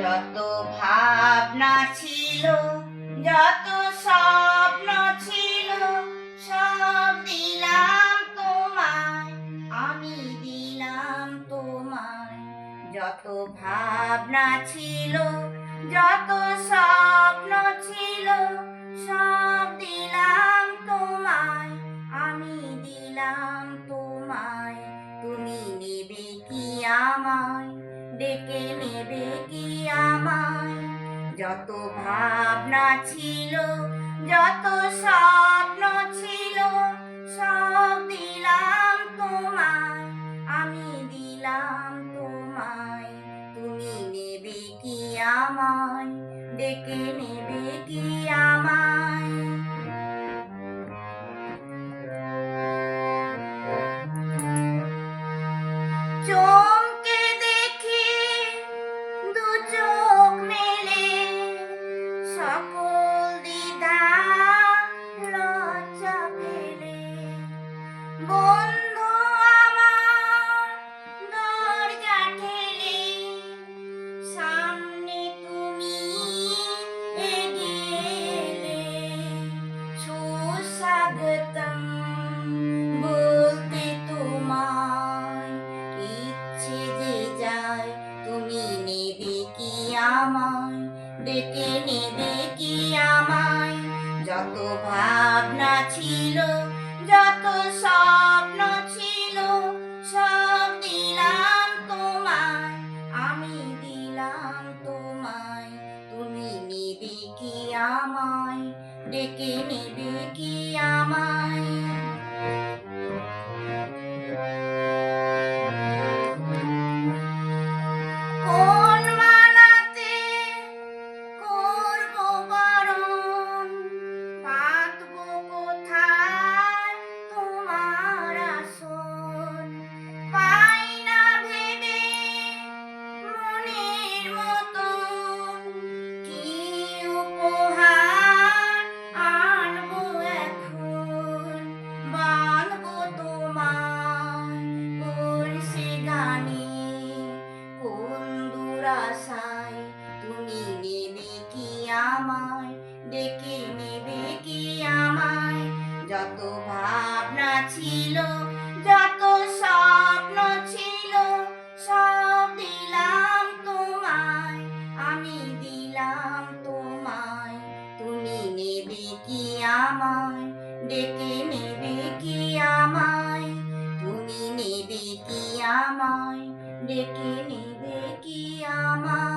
যত ভাবনা ছিল, যত স্বপ্ন ছিল, সব দিলাম তোমায়, আমি দিলাম তোমায়। যত ভাবনা ছিল, যত স্বপ্ন ছিল, সব দিলাম তোমায়, আমি দিলাম তোমায়। তুমি নেবে কি আমায়, ডেকে নেবে যত ভাবনা ছিল, যত স্বপ্ন ছিল, সব দিলাম তোমায়। আমি দিলাম তোমায়। তুমি নেবে কি আমায়? ডেকে নেবে কি আমায়? চমকে ডেকে নেবে কি আমায়? যত ভাবনা ছিল, যত স্বপ্ন ছিল, সব দিলাম তোমায়। আমি দিলাম তোমায়। তুমি নেবে কি আমায়? ডেকে নেবে কি আমায়? আশায় তুমি নেবে কি আমায়? ডেকে নেবে কি আমায়? যত ভাবনা ছিল, যত স্বপ্ন ছিল, সব দিলাম তোমায়। আমি দিলাম তোমায়। তুমি নেবে কি আমায়? ডেকে ডেকে নেবে কি আমার